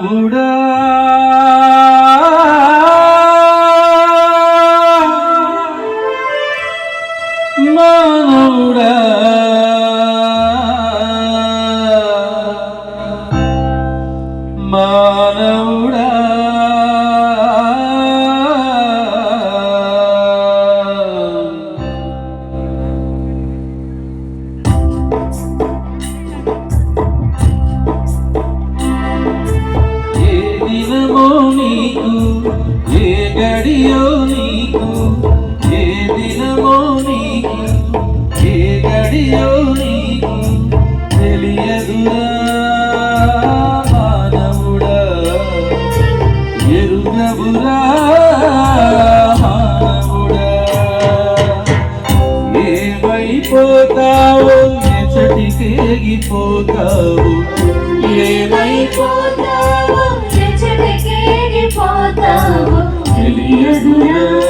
Buddha. ఎచటికేగిపోతావు ఏమైపోతావో తెలియదురా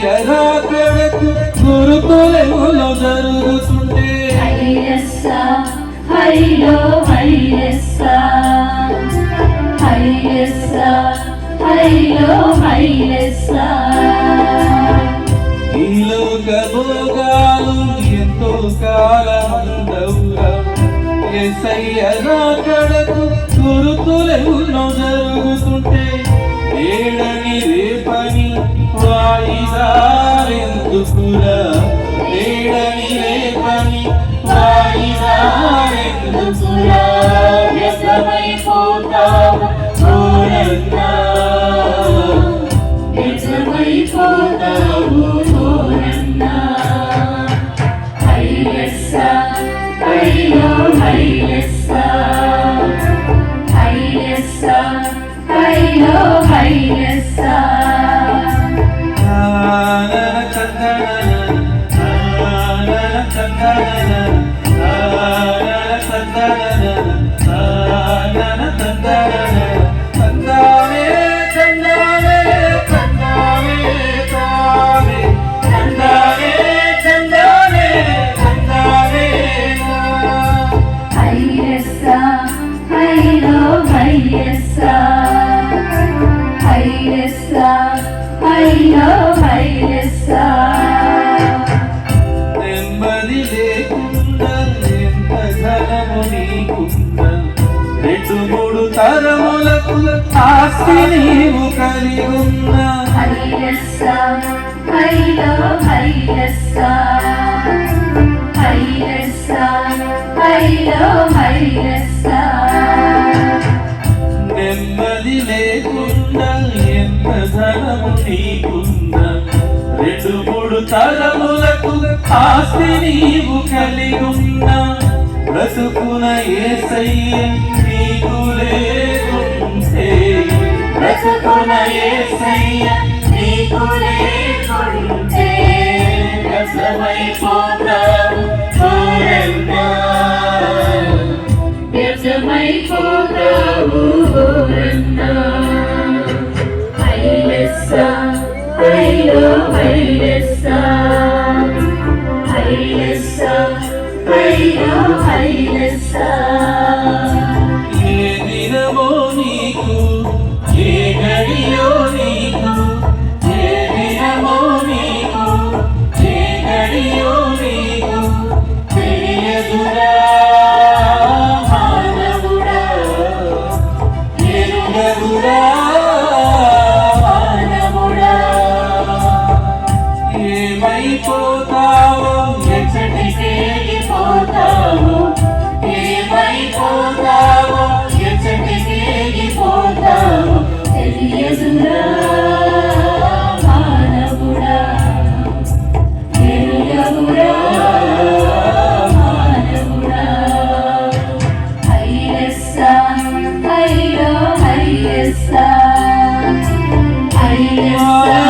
ఎసయ్య రాకడకు గురుతులెములో జరుగుతుంటే హైలో హైలెస్స హైలెస్స హైలో హైలెస్స ఈ లోక భోగాలు ఎంతో కాలమందవురా. ఎసయ్య రాకడకు గురుతులెములో జరుగుతుంటే. ఏడని రేపని వాయిదారెందుకురా? ఏడని రేపని వాయిదారెందుకురా? వ్యసమైపోతావు ఘోరంగా నిజమైపోతావు వైఎస్ఆర్ ఆస్తి నీవు కలిగి నెమ్మది లేకుండా ఎంత ధనము నీకుందా రెండు మూడు తరములకు ఆస్తి నీవు కలిగున్నా బ్రతుకున ఏసయ్య నీకు లేకుంటే బ్రతుకున ఏసయ్య నీకు లేకుంటే వ్యసమైపోతావు ఘోరంగా. వెళ్ళిపోతావు ఎచ్చటికి వెళ్ళిపోతావు ఏమైపోతావు ఎచ్చటికి వెళ్ళిపోతావు తెలియదురా మానవుడా. తెలియదురా మానవుడా. హైయస్సా హైయో హైయస్సా హైయస్సా